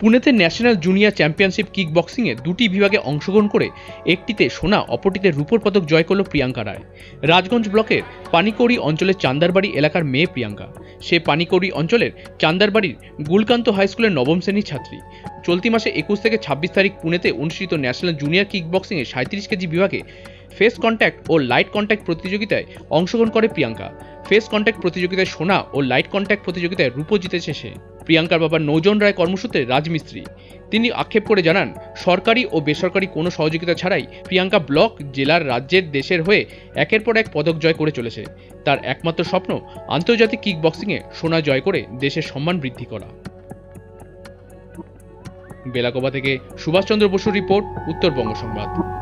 পুনেতে national junior championship kick বক্সিংয়ে দুটি বিভাগে অংশগ্রহণ করে একটিতে সোনা, অপরটিতে রূপোর পদক জয় করল প্রিয়াঙ্কা রায়। রাজগঞ্জ ব্লকের পানিকৌড়ি অঞ্চলের চান্দারবাড়ি এলাকার মেয়ে প্রিয়াঙ্কা। সে পানিকৌড়ি অঞ্চলের চান্দারবাড়ির গুলকান্ত হাই স্কুলের নবম শ্রেণির ছাত্রী। চলতি মাসে একুশ থেকে ছাব্বিশ তারিখ পুনেতে অনুষ্ঠিত ন্যাশনাল জুনিয়র কিক বক্সিংয়ে সাঁত্রিশ কেজি বিভাগে ফেস কন্ট্যাক্ট ও লাইট কন্ট্যাক্ট প্রতিযোগিতায় অংশগ্রহণ করে প্রিয়াঙ্কা। ফেস কন্ট্যাক্ট প্রতিযোগিতায় সোনা ও লাইট কন্ট্যাক্ট প্রতিযোগিতায় রূপো জিতেছে সে। প্রিয়াঙ্কার বাবা নৌজন রায় কর্মসূত্রে রাজমিস্ত্রি। তিনি আক্ষেপ করে জানান, সরকারি ও বেসরকারি কোনো সহযোগিতা ছাড়াই প্রিয়াঙ্কা ব্লক, জেলার রাজ্যের দেশের হয়ে একের পর এক পদক জয় করে চলেছে। তার একমাত্র স্বপ্ন, আন্তর্জাতিক কিক বক্সিংয়ে সোনা জয় করে দেশের সম্মান বৃদ্ধি করা। বেলাকোবা থেকে সুভাষচন্দ্র বসুর রিপোর্ট, উত্তরবঙ্গ সংবাদ।